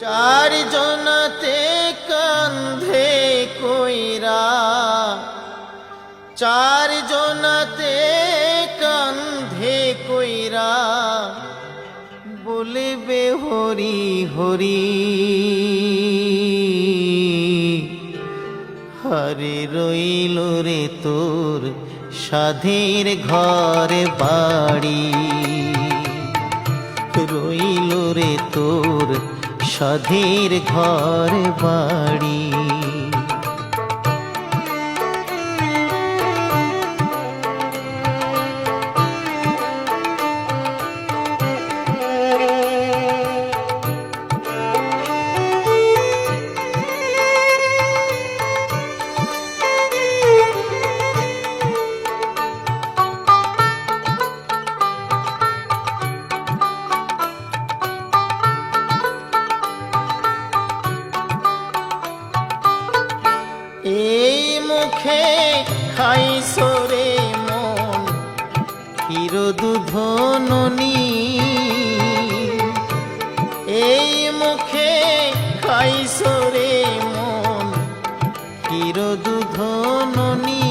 চার জনাতে কান্ধে কইরা চার জনাতে কান্ধে কইরা বলবে হরি হরি, হরে রইল রে তোর সাধের ঘর বাড়ি, রইল রে তোর সাধের ঘর বাড়ি। মুখে খাই সরে মন ক্ষীর দুধ এই মুখে খাই সরে মন ক্ষীর দুধ ননি